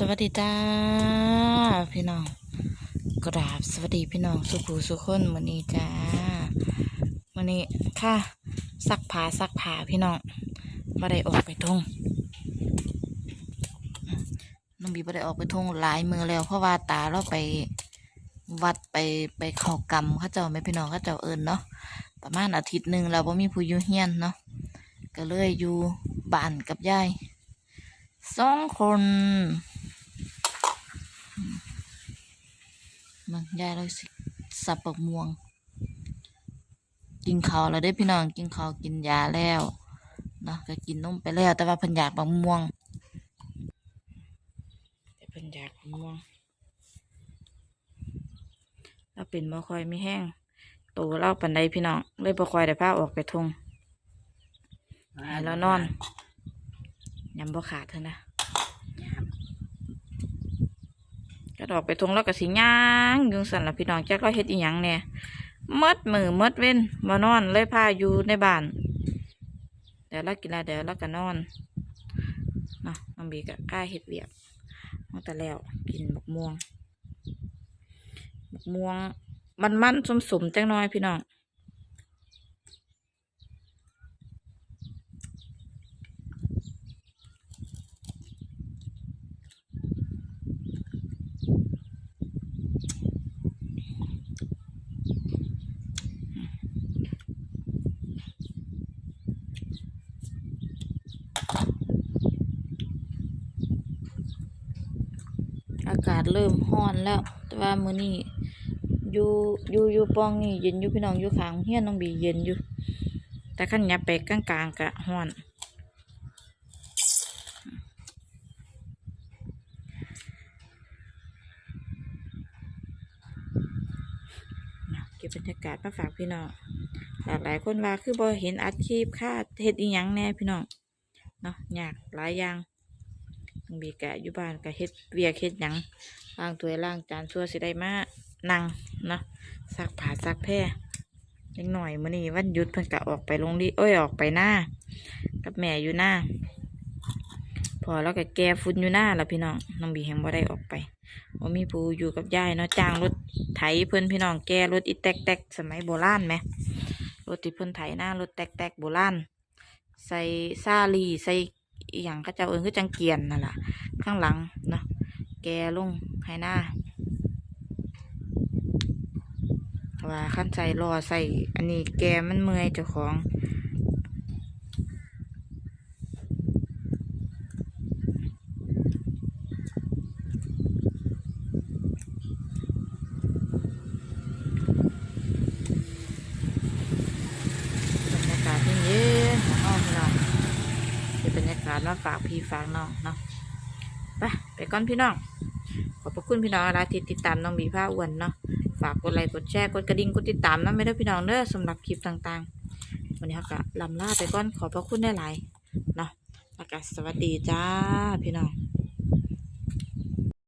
สวัสดีจ้าพี่น้องกราบสวัสดีพี่น้องสุขูสุขคนวันนี้จ้าวันนี้ค่ะซักผ้าซักผ้าพี่น้องบ่ได้ออกไปทงน้องบีบ่ได้ออกไปทงหลายมือแล้ว เพราะว่าตาเราไปวัดไปไปเข้ากรรมเขาเจ้าไม่พี่น้องเขาเจ้าเอิญเนาะประมาณอาทิตย์หนึ่งเราบ่มีผู้อยู่เฮียนเนาะก็เลยอยู่บ้านกับยายสองคน มันยายเราสิสับปะม่วง กินข้าวแล้วได้อพี่น้องกินข้าวกินยาแล้วเนาะก็กินนมไปแล้วแต่ว่าเพิ่นอยากบะม่วงแต่เพิ่นอยากบะม่วงเราเป็นบ่ค่อยไม่แห้งโตเล่าปันใดพี่น้องเลยบ่ค่อยได้พาออกไปทงให้เรานอนยำบ่ขาดเถอะนะ กระดอกไปทงแล้วก็สิย่างยุงสันละพี่น้องจักเราเฮ็ดอีหยังเนี่ยมดมือมดเว้นมานอนเลยพาอยู่ในบ้าน เดี๋ยวเรากินแล้วเดี๋ยวเราก็นอนเนาะน้องบีก็กล้าเฮ็ดเวียกมาแต่แล้วกินบักม่วงบักม่วงมันมันสมสมจังน้อยพี่น้องากาศเริ่มร้อนแล้ว แต่ว่ามื้อนี้อยู่อยู่อยู่ปองนี่เย็นอยู่พี่น้องอยู่ข้างเฮียนน้องบีเย็นอยู่ แต่ขั้นยับไปกลางๆกะร้อนเก็บบรรยากาศมาฝากพี่น้องหลากหลายคนว่าคือบ่เห็นอาชีพค่าเฮ็ดอีหยังแน่พี่น้องเนาะยากหลายอย่าง บางบีกะอยู่บ้านกะเฮ็ดเวียกเฮ็ดหยังล้างถ้วยล้างจานซัวสิได้มานั่งเนาะซักผ้าซักแพร่เล็กหน่อยมื้อนี้วันหยุดเพิ่นกะออกไปโรงเรีเอ้ยออกไปหน้ากับแม่อยู่หน้าพอแล้วก็แก้ฝุ่นอยู่หน้าแล้วพี่น้องน้องบีแฮงบ่ได้ออกไปว่ามีผู้อยู่กับยายเนาะจ้างรถไถเพิ่อนพี่น้องแกรถอีแตกแตกสมัยโบราณไหมรถที่เพิ่อนไถหน้ารถแตกแตกโบราณใส่ซาลีใส่ อย่างก็เจ้าเอิญคือจังเกียนนั่นแหละข้างหลังเนาะแกลงให้หน้าว่าขั้นใส่รอใส่อันนี้แกมันเมื่อยเจ้าของบรรยากาศเย็นๆของน้อง พี่น้องเป็นบรมาฝากพี่ฝากน้องเนาะไปไปก่อนพี่น้อง ขอบพระคุณพี่น้องอะไรที่ติดตามน้องบีผ้าอ้วนเนาะฝากกดไลค์กดแชร์กดกระดิ่งกดติดตามนะไม่ได้พี่น้องเด้อสำหรับคลิปต่างๆ วันนี้เขาก็ลำลาไปก่อนขอบพระคุณได้หลายเนาะประกาศสวัสดีจ้าพี่น้อง